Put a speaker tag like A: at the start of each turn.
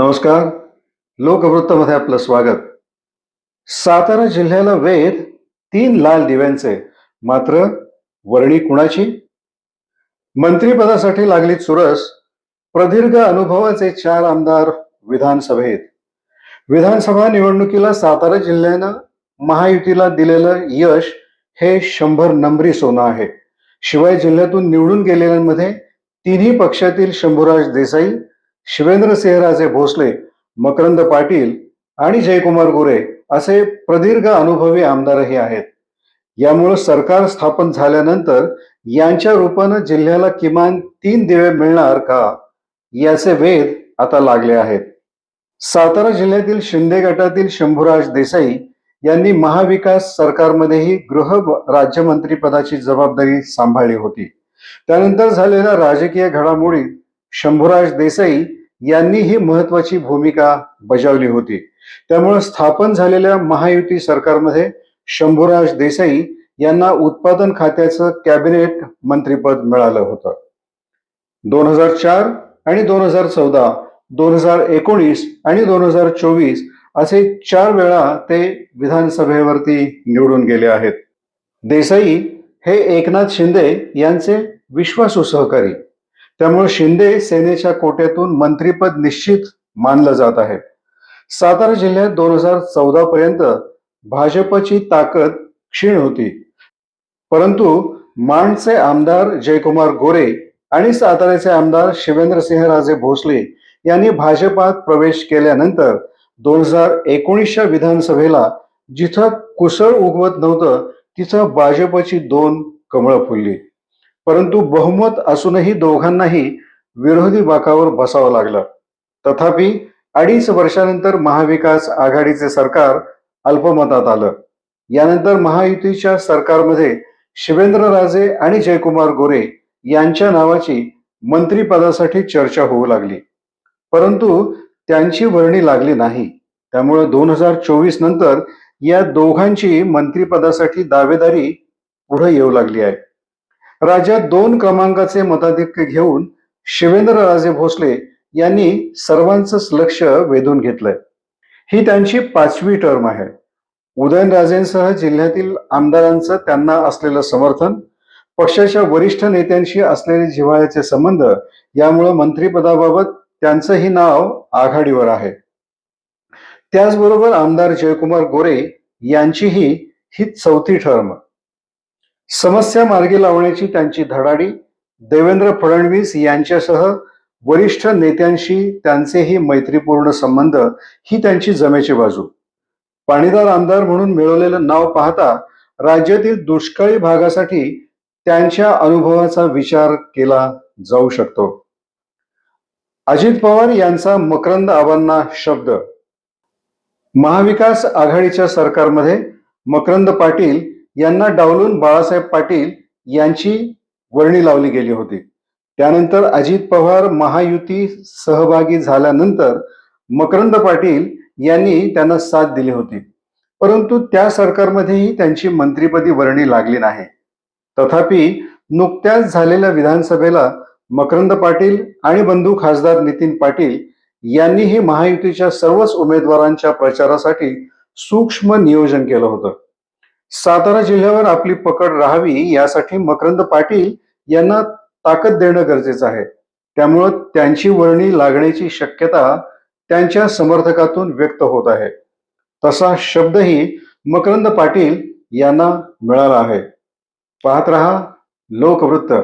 A: नमस्कार. लोकवृत्तमध्ये आपलं स्वागत. सातारा जिल्ह्याला वेध तीन लाल दिव्यांचे मात्र वर्णी कुणाची? मंत्रिपदासाठी लागली चुरस प्रदीर्घ अनुभवाचे चार आमदार विधानसभेत. विधानसभा निवडणुकीला सातारा जिल्ह्यानं महायुतीला दिलेलं यश हे शंभर नंबरी सोनं आहे. शिवाय जिल्ह्यातून निवडून गेलेल्यांमध्ये तिन्ही पक्षातील शंभूराज देसाई शिवेंद्रसिंहराजे भोसले मकरंद पाटील आणि जयकुमार गोरे असे प्रदीर्घ अनुभवी आमदारही आहेत. यामुळे सरकार स्थापन झाल्यानंतर यांच्या रूपानं जिल्ह्याला किमान तीन दिवे मिळणार का याचे वेध आता लागले आहेत. सातारा जिल्ह्यातील शिंदे गटातील शंभूराज देसाई यांनी महाविकास सरकारमध्येही गृह राज्यमंत्री पदाची जबाबदारी सांभाळली होती. त्यानंतर झालेल्या राजकीय घडामोडीत शंभूराज देसाई यांनी ही महत्वाची भूमिका बजावली होती. त्यामुळे स्थापन झालेल्या महायुती सरकारमध्ये शंभूराज देसाई यांना उत्पादन खात्याचं कॅबिनेट मंत्रीपद मिळालं होतं. दोन हजार चार आणि दोन हजार चौदा दोन हजार एकोणीस आणि दोन हजार चोवीस असे चार वेळा ते विधानसभेवरती निवडून गेले आहेत. देसाई हे एकनाथ शिंदे यांचे विश्वासू सहकारी. त्यामुळे शिंदे सेनेच्या कोट्यातून मंत्रीपद निश्चित मानलं जात आहे. सातारा जिल्ह्यात दोन हजार चौदा पर्यंत भाजपची ताकद क्षीण होती. परंतु माणचे आमदार जयकुमार गोरे आणि साताऱ्याचे आमदार शिवेंद्रसिंहराजे भोसले यांनी भाजपात प्रवेश केल्यानंतर दोन हजार एकोणीसच्या विधानसभेला जिथं कुसळ उगवत नव्हतं तिथं भाजपची दोन कमळं फुलली. परंतु बहुमत असूनही दोघांनाही विरोधी बाकावर बसावं लागलं. तथापि अडीच वर्षानंतर महाविकास आघाडीचे सरकार अल्पमतात आलं. यानंतर महायुतीच्या सरकारमध्ये शिवेंद्रराजे आणि जयकुमार गोरे यांच्या नावाची मंत्रीपदासाठी चर्चा होऊ लागली. परंतु त्यांची वर्णी लागली नाही. त्यामुळे दोन हजार चोवीस नंतर या दोघांची मंत्रिपदासाठी दावेदारी पुढे येऊ लागली आहे. राज्यात दोन क्रमांकाचे मताधिक्य घेऊन शिवेंद्रराजे भोसले यांनी सर्वांचंच लक्ष वेधून घेतलंय. ही त्यांची पाचवी टर्म आहे. उदयनराजेंसह जिल्ह्यातील आमदारांचं त्यांना असलेलं समर्थन पक्षाच्या वरिष्ठ नेत्यांशी असलेले जिव्हाळ्याचे संबंध यामुळे मंत्रिपदाबाबत त्यांचंही नाव आघाडीवर आहे. त्याचबरोबर आमदार जयकुमार गोरे यांचीही ही चौथी टर्म समस्या मार्गी लावण्याची त्यांची धडाडी देवेंद्र फडणवीस यांच्यासह वरिष्ठ नेत्यांशी त्यांचेही मैत्रीपूर्ण संबंध ही त्यांची जमेची बाजू. पाणीदार आमदार म्हणून मिळवलेलं नाव पाहता राज्यातील दुष्काळी भागासाठी त्यांच्या अनुभवाचा विचार केला जाऊ शकतो. अजित पवार यांचा मकरंद आबांना शब्द. महाविकास आघाडीच्या सरकारमध्ये मकरंद पाटील यांना डावलून बाळासाहेब पाटील यांची वर्णी लावली गेली होती. त्यानंतर अजित पवार महायुती सहभागी झाल्यानंतर मकरंद पाटील यांनी त्यांना साथ दिली होती. परंतु त्या सरकारमध्येही त्यांची मंत्रीपदी वर्णी लागली नाही. तथापि नुकत्याच झालेल्या विधानसभेला मकरंद पाटील आणि बंधू खासदार नितीन पाटील यांनीही महायुतीच्या सर्वच उमेदवारांच्या प्रचारासाठी सूक्ष्म नियोजन केलं होतं. सातारा जिल्ह्यावर आपली पकड राहावी यासाठी मकरंद पाटील यांना ताकद देणं गरजेचं आहे. त्यामुळं त्यांची वर्णी लागण्याची शक्यता त्यांच्या समर्थकातून व्यक्त होत आहे. तसा शब्दही मकरंद पाटील यांना मिळाला आहे. पाहत रहा लोकवृत्त.